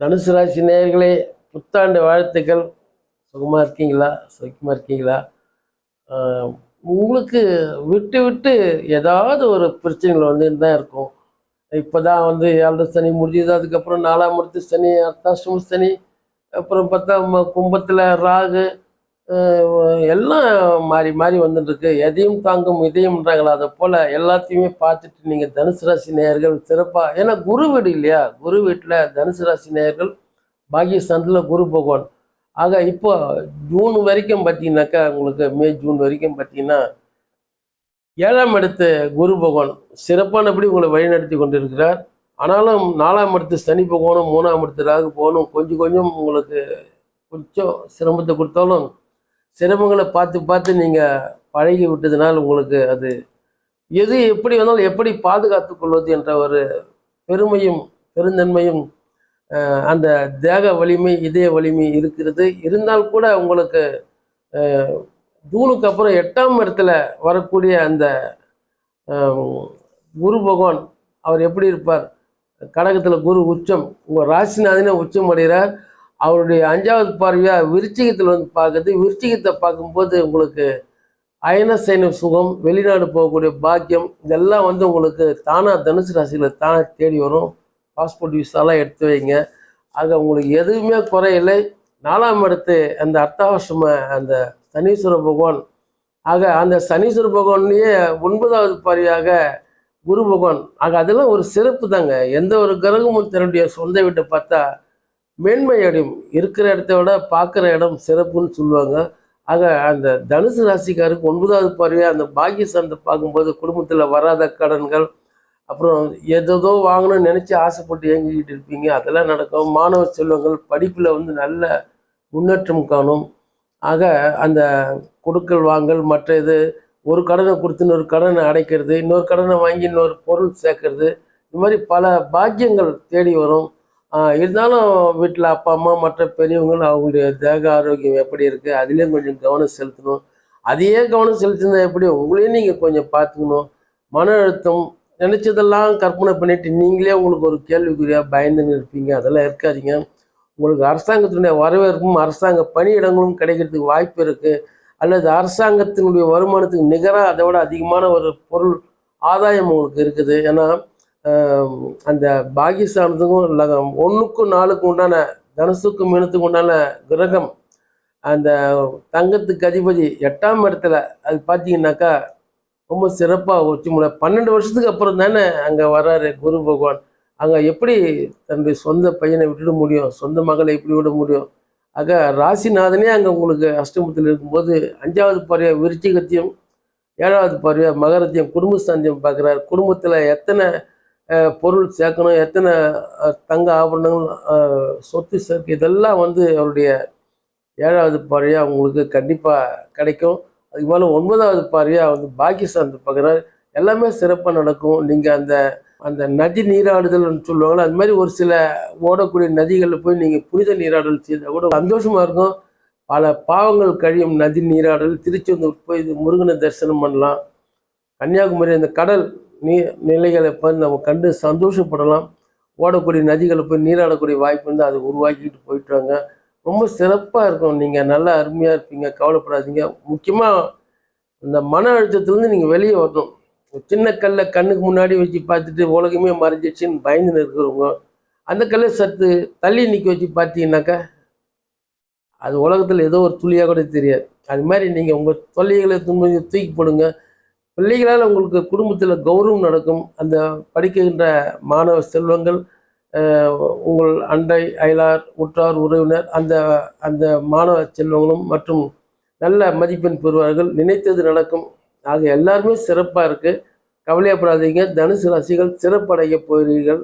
தனுசு ராசி நேர்களே புத்தாண்டு வாழ்த்துக்கள். சுகமாக இருக்கீங்களா? சுகமாக இருக்கீங்களா? உங்களுக்கு விட்டு விட்டு ஏதாவது ஒரு பிரச்சனைகள் வந்துட்டு தான் இருக்கும். இப்போ தான் வந்து ஏழரை சனி முடிஞ்சது அதுக்கப்புறம் நாலாம் முடித்து சனி அர்த்தாஷ்டம சனி அப்புறம் பார்த்தா ம- கும்பத்தில் ராகு எல்லாம் மாறி மாறி வந்துட்டுருக்கு. எதையும் தாங்கும் இதயம்ன்றாங்களா அதை போல் எல்லாத்தையுமே பார்த்துட்டு நீங்கள் தனுசு ராசி நேயர்கள் சிறப்பாக ஏன்னா குரு வீடு இல்லையா? குரு வீட்டில் தனுசு ராசி நேயர்கள் பாகிஸ்தானில் குரு பகவான். ஆக இப்போ ஜூன் வரைக்கும் பார்த்தீங்கன்னாக்கா உங்களுக்கு மே ஜூன் வரைக்கும் பார்த்தீங்கன்னா ஏழாம் இடத்து குரு பகவான் சிறப்பானபடி உங்களை வழிநடத்தி கொண்டிருக்கிறார். ஆனாலும் நாலாம் இடத்து சனி பகவானும் மூணாம் இடத்து ராகு போகணும் கொஞ்சம் கொஞ்சம் உங்களுக்கு கொஞ்சம் சிரமத்தை கொடுத்தாலும் சிரமங்களை பார்த்து பார்த்து நீங்கள் பழகி விட்டதுனால் உங்களுக்கு அது எது எப்படி வந்தாலும் எப்படி பாதுகாத்து கொள்வது என்ற ஒரு பெருமையும் பெருந்தன்மையும் அந்த தேக வலிமை இதய வலிமை இருக்கிறது. இருந்தால் கூட உங்களுக்கு ஜூனுக்கு அப்புறம் எட்டாம் இடத்துல வரக்கூடிய அந்த குரு பகவான் அவர் எப்படி இருப்பார்? கடகத்தில் குரு உச்சம் உங்கள் ராசிநாதனே உச்சம் அடைகிறார். அவருடைய அஞ்சாவது பார்வையாக விருச்சிகத்தில் வந்து பார்க்குது விருச்சிகத்தை பார்க்கும்போது உங்களுக்கு அயன சைன சுகம் வெளிநாடு போகக்கூடிய பாக்கியம் இதெல்லாம் வந்து உங்களுக்கு தானாக தனுசு ராசியில் தானாக தேடி வரும். பாஸ்போர்ட் விசாலாம் எடுத்து வைங்க. ஆக உங்களுக்கு எதுவுமே குறையில்லை. நாலாம் இடத்து அந்த அர்த்தாவசம அந்த சனீஸ்வர பகவான். ஆக அந்த சனீஸ்வர பகவான்லேயே ஒன்பதாவது பாரியாக குரு பகவான். ஆக அதெல்லாம் ஒரு சிறப்பு தாங்க. எந்த ஒரு கிரகமும் தன்னுடைய சொந்த வீட்டை பார்த்தா மேன்மை அடையும் இருக்கிற இடத்த விட பார்க்குற இடம் சிறப்புன்னு சொல்லுவாங்க. ஆக அந்த தனுசு ராசிக்காருக்கு ஒன்பதாவது பார்வையாக அந்த பாக்கிய சார்ந்த பார்க்கும்போது குடும்பத்தில் வராத கடன்கள் அப்புறம் எதோ வாங்கணும்னு நினச்சி ஆசைப்பட்டு இயங்கிக்கிட்டு இருப்பீங்க. அதெல்லாம் நடக்கும். மாணவ செல்வங்கள் படிப்பில் வந்து நல்ல முன்னேற்றம் காணும். ஆக அந்த கொடுக்கல் வாங்கல் மற்ற இது ஒரு கடனை கொடுத்து இன்னொரு கடனை அடைக்கிறது இன்னொரு கடனை வாங்கி இன்னொரு பொருள் சேர்க்கறது இந்த மாதிரி பல பாக்கியங்கள் தேடி வரும். இருந்தாலும் வீட்டில் அப்பா அம்மா மற்ற பெரியவங்களும் அவங்களுடைய தேக ஆரோக்கியம் எப்படி இருக்குது அதுலேயும் கொஞ்சம் கவனம் செலுத்தணும். அதையே கவனம் செலுத்தினா எப்படி? உங்களையும் நீங்கள் கொஞ்சம் பார்த்துக்கணும். மன அழுத்தம் நினச்சதெல்லாம் கற்பனை பண்ணிட்டு நீங்களே உங்களுக்கு ஒரு கேள்விக்குறியாக பயந்துன்னு இருப்பீங்க அதெல்லாம் இருக்காதீங்க. உங்களுக்கு அரசாங்கத்தினுடைய வரவேற்பும் அரசாங்க பணியிடங்களும் கிடைக்கிறதுக்கு வாய்ப்பு இருக்குது அல்லது அரசாங்கத்தினுடைய வருமானத்துக்கு நிகராக அதை விட அதிகமான ஒரு பொருள் ஆதாயம் உங்களுக்கு இருக்குது. ஏன்னா அந்த பாகிஸ்தானத்துக்கும் லகம் ஒன்றுக்கும் நாளுக்கும் உண்டான தனுசுக்கும் மீனத்துக்கும் உண்டான கிரகம் அந்த தங்கத்துக்கு அதிபதி எட்டாம் இடத்துல அது பார்த்தீங்கன்னாக்கா ரொம்ப சிறப்பாக வச்சு முடி பன்னெண்டு வருஷத்துக்கு அப்புறம் தானே அங்கே வர்றாரு குரு பகவான். அங்கே எப்படி தன்னுடைய சொந்த பையனை விட்டுட முடியும்? சொந்த மகளை எப்படி விட முடியும்? ஆக ராசிநாதனே அங்கே உங்களுக்கு அஷ்டமத்தில் இருக்கும்போது அஞ்சாவது பறவை விருச்சிகத்தையும் ஏழாவது பறவை மகரத்தையும் குடும்பஸ்தாந்தியம் பார்க்குறாரு. குடும்பத்தில் எத்தனை பொருள் சேர்க்கணும் எத்தனை தங்க ஆபரணங்கள் சொத்து சேர்க்கை இதெல்லாம் வந்து அவருடைய ஏழாவது பாரியாக அவங்களுக்கு கண்டிப்பாக கிடைக்கும். அதுக்கு மேலே ஒன்பதாவது பாரியாக வந்து பாகிஸ்தான் பார்க்குறாரு. எல்லாமே சிறப்பாக நடக்கும். நீங்கள் அந்த அந்த நதி நீராடுதல்னு சொல்லுவாங்களே அது மாதிரி ஒரு சில ஓடக்கூடிய நதிகளில் போய் நீங்கள் புனித நீராடல் செய்தால் கூட சந்தோஷமாக இருக்கும். பல பாவங்கள் கழியும் நதி நீராடல். திருச்செந்தூர் போய் இது முருகனை தரிசனம் பண்ணலாம். கன்னியாகுமரி அந்த கடல் நீ நிலைகளை போய் நம்ம கண்டு சந்தோஷப்படலாம். ஓடக்கூடிய நதிகளை போய் நீராடக்கூடிய வாய்ப்பு வந்து அதை உருவாக்கிட்டு போயிட்டு வாங்க ரொம்ப சிறப்பாக இருக்கும். நீங்கள் நல்லா அருமையாக இருப்பீங்க. கவலைப்படாதீங்க. முக்கியமாக இந்த மன அழுத்தத்துலேருந்து நீங்கள் வெளியே வரணும். சின்ன கல்லை கண்ணுக்கு முன்னாடி வச்சு பார்த்துட்டு உலகமே மறைஞ்சிடுச்சின்னு பயந்து இருக்கிறவங்க அந்த கல்லை சற்று தள்ளி நிற்க வச்சு பார்த்தீங்கன்னாக்கா அது உலகத்தில் ஏதோ ஒரு துளியாக கூட தெரியாது. அது மாதிரி நீங்கள் உங்கள் தொல்லைகளை துன்பம் தூக்கி போடுங்க. பிள்ளைகளால் உங்களுக்கு குடும்பத்தில் கௌரவம் நடக்கும். அந்த படிக்கின்ற மாணவ செல்வங்கள் உங்கள் அண்டை அயலார் உற்றார் உறவினர் அந்த அந்த மாணவ செல்வங்களும் மற்றும் நல்ல மதிப்பெண் பெறுவார்கள். நினைத்தது நடக்கும். ஆக எல்லாருமே சிறப்பாக இருக்குது கவலையப்படாதீங்க. தனுசு ராசிகள் சிறப்படைய போகிறீர்கள்.